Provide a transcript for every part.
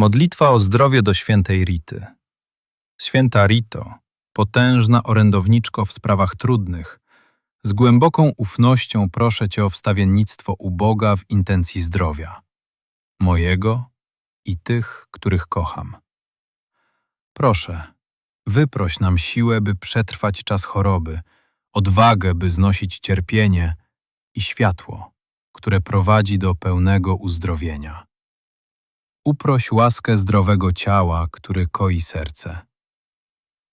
Modlitwa o zdrowie do świętej Rity. Święta Rito, potężna orędowniczko w sprawach trudnych, z głęboką ufnością proszę Cię o wstawiennictwo u Boga w intencji zdrowia, mojego i tych, których kocham. Proszę, wyproś nam siłę, by przetrwać czas choroby, odwagę, by znosić cierpienie i światło, które prowadzi do pełnego uzdrowienia. Uproś łaskę zdrowego ciała, który koi serce.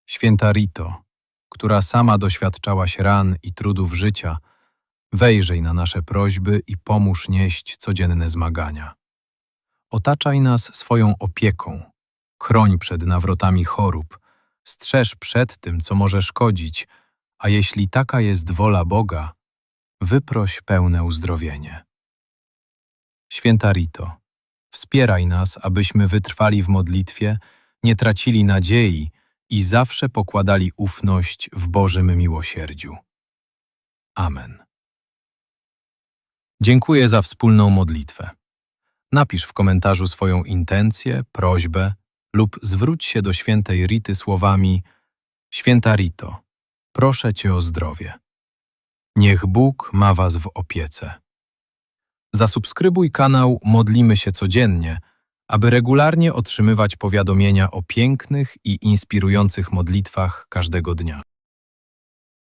Święta Rito, która sama doświadczałaś ran i trudów życia, wejrzyj na nasze prośby i pomóż nieść codzienne zmagania. Otaczaj nas swoją opieką, chroń przed nawrotami chorób, strzeż przed tym, co może szkodzić, a jeśli taka jest wola Boga, wyproś pełne uzdrowienie. Święta Rito, Wspieraj nas, abyśmy wytrwali w modlitwie, nie tracili nadziei i zawsze pokładali ufność w Bożym miłosierdziu. Amen. Dziękuję za wspólną modlitwę. Napisz w komentarzu swoją intencję, prośbę lub zwróć się do świętej Rity słowami Święta Rito, proszę Cię o zdrowie. Niech Bóg ma Was w opiece. Zasubskrybuj kanał Modlimy się codziennie, aby regularnie otrzymywać powiadomienia o pięknych i inspirujących modlitwach każdego dnia.